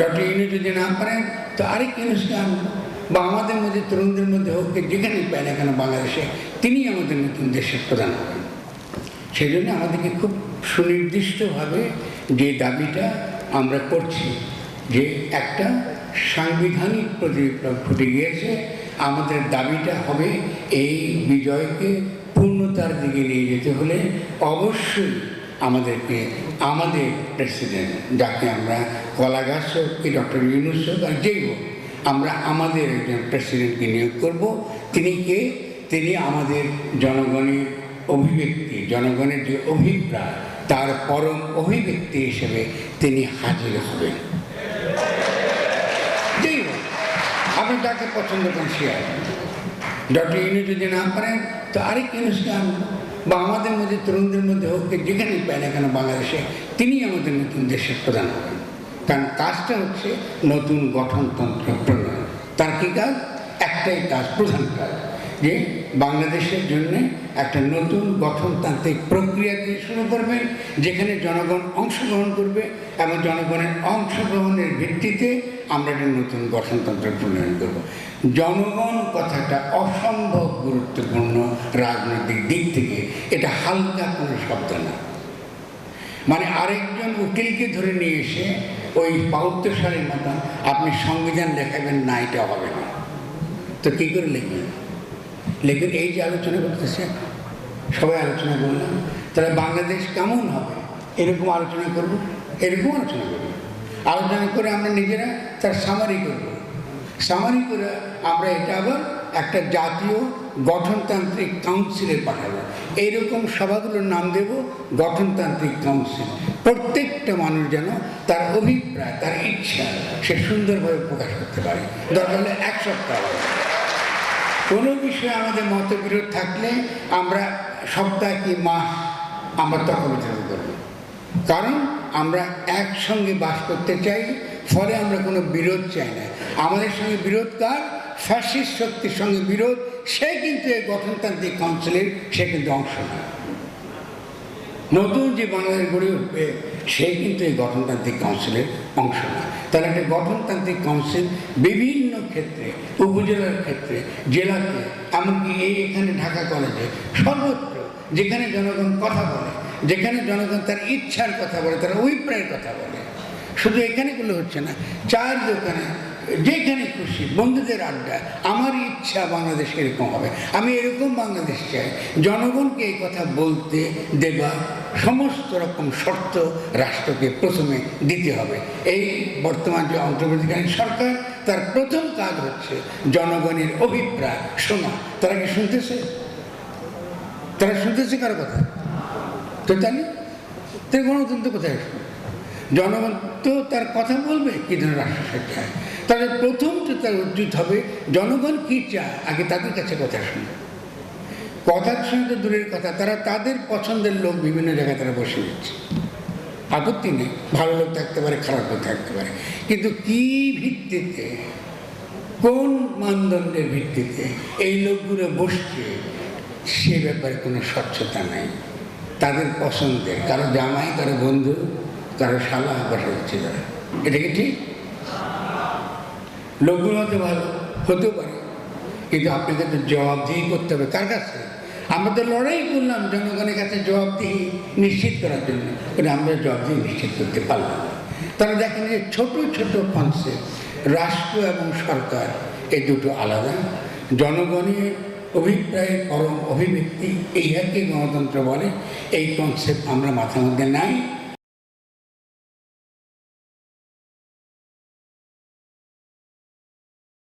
Doctor ইউনু যদি না পারেন তো আরেক ইউনুসকে আনব বা আমাদের মধ্যে, তরুণদের মধ্যে হোক যেখানে পায় না কেন বাংলাদেশে, তিনি আমাদের নতুন দেশের প্রধান হবেন। সেই জন্য আমাদেরকে খুব সুনির্দিষ্টভাবে যে দাবিটা আমরা করছি, যে একটা সাংবিধানিক প্রতিবিপ্লব ঘটে গিয়েছে, আমাদের দাবিটা হবে এই বিজয়কে পূর্ণতার দিকে নিয়ে যেতে হলে অবশ্যই আমাদেরকে, আমাদের প্রেসিডেন্ট যাকে আমরা কলাগাছ হোক কি ডক্টর ইউনুস হোক আর যেই হোক, আমরা আমাদের একজন প্রেসিডেন্টকে নিয়োগ করব। তিনি কে? তিনি আমাদের জনগণের অভিব্যক্তি, জনগণের যে অভিপ্রায়, তার পরম অভিব্যক্তি হিসেবে তিনি হাজির হবেন। যেই হোক, আপনি যাকে পছন্দ করেন সে ডক্টর ইউনু যদি না পারেন, তো আরেক ইউনুসকে আনব বা আমাদের মধ্যে, তরুণদের মধ্যে হোক যেখানেই যেখানে পায় না কেন বাংলাদেশে তিনি আমাদের নতুন দেশের প্রধান হবেন। কারণ কাজটা হচ্ছে নতুন গঠনতন্ত্র প্রণয়ন। তার কী কাজ? একটাই কাজ, প্রধান কাজ। যে বাংলাদেশের জন্য একটা নতুন গঠনতান্ত্রিক প্রক্রিয়া দিয়ে শুরু করবেন, যেখানে জনগণ অংশগ্রহণ করবে এবং জনগণের অংশগ্রহণের ভিত্তিতে আমরা একটা নতুন গঠনতন্ত্র প্রণয়ন করব। জনগণ কথাটা অসম্ভব গুরুত্বপূর্ণ রাজনৈতিক দিক থেকে, এটা হালকা কোনো শব্দ না। মানে আরেকজন উকিলকে ধরে নিয়ে এসে ওই বাহাত্তর মতন আপনি সংবিধান লেখাবেন না, এটা হবে না। তো কী করে লিখবেন? লিখবেন এই যে আলোচনা করতেছে, সবাই আলোচনা করলাম। তাহলে বাংলাদেশ কেমন হবে? এরকম আলোচনা করব, এরকম আলোচনা করব। আলোচনা করে আমরা নিজেরা তার সামারি করব। সামারি করে আমরা এটা আবার একটা জাতীয় গঠনতান্ত্রিক কাউন্সিলে পাঠাবো। এইরকম সভাগুলোর নাম দেব, গঠনতান্ত্রিক কাউন্সিল প্রত্যেকটা মানুষ যেন তার অভিপ্রায়, তার ইচ্ছা, সে সুন্দরভাবে প্রকাশ করতে পারে। দরকার হলে এক সপ্তাহ। কোনো বিষয়ে আমাদের মতবিরোধ থাকলে আমরা সপ্তাহ কি মাস আমরা তখন বিচার করব। কারণ আমরা একসঙ্গে বাস করতে চাই, ফলে আমরা কোনো বিরোধ চাই না। আমাদের সঙ্গে বিরোধ কার? ফ্যাসিস্ট শক্তির সঙ্গে বিরোধ। সে কিন্তু এই গঠনতান্ত্রিক কাউন্সিলের সে কিন্তু অংশ না নতুন যে বাংলাদেশ গড়ে উঠবে, সে কিন্তু এই গঠনতান্ত্রিক কাউন্সিলের অংশ না। তাহলে একটা গঠনতান্ত্রিক কাউন্সিল বিভিন্ন ক্ষেত্রে, উপজেলার ক্ষেত্রে, জেলাতে, এমনকি এই এখানে ঢাকা কলেজে সর্বত্র যেখানে জনগণ কথা বলে, যেখানে জনগণ তার ইচ্ছার কথা বলে, তার অভিপ্রায়ের কথা বলে। শুধু এখানেগুলো হচ্ছে না চার দোকানে যেখানে খুশি, বন্ধুদের আড্ডা, আমার ইচ্ছা বাংলাদেশ এরকম হবে। আমি এরকম বাংলাদেশ চাই। জনগণকে এই কথা বলতে দেবা, সমস্ত রকম শর্ত রাষ্ট্রকে প্রথমে দিতে হবে। এই বর্তমান যে অন্তর্বর্তীকালীন সরকার, তার প্রথম কাজ হচ্ছে জনগণের অভিপ্রায় শোনা। তারা কি শুনতেছে? তারা শুনতেছে কারও কথা? তো তাহলে তাহলে গণতন্ত্র কোথায় আসবে? জনগণ তো তার কথা বলবে, কি ধরনের রাষ্ট্র চায় তাহলে প্রথম তো তার উচিত হবে, জনগণ কি চায়? আগে তাদের কাছে কথা শুনে। কথার সঙ্গে দূরের কথা, তারা তাদের পছন্দের লোক বিভিন্ন জায়গায় তারা বসে দিচ্ছে আপত্তি নেই, ভালো লোক থাকতে পারে, খারাপ লোক থাকতে পারে। কিন্তু কি ভিত্তিতে, কোন মানদণ্ডের ভিত্তিতে এই লোকগুলো বসছে, সে ব্যাপারে কোনো স্বচ্ছতা নাই। তাদের পছন্দের, কারও জামাই, কারও বন্ধু কারও শালা বসে হচ্ছে তারা এটা কি ঠিক? লোকগুলো হতে ভালো, হতেও পারে। কিন্তু আপনাদের তো জবাবদিহি করতে হবে। কার কাছে আমরা তো লড়াই করলাম জনগণের কাছে জবাবদিহি নিশ্চিত করার জন্য। কিন্তু আমরা জবাবদিহি নিশ্চিত করতে পারলাম না। তারা দেখেন যে ছোট ছোট কনসেপ্ট রাষ্ট্র এবং সরকার, এই দুটো আলাদা। জনগণের অভিপ্রায়ের পরম অভিব্যক্তি, এই হারকে গণতন্ত্র বলে। এই কনসেপ্ট আমরা মাথার মধ্যে নাই।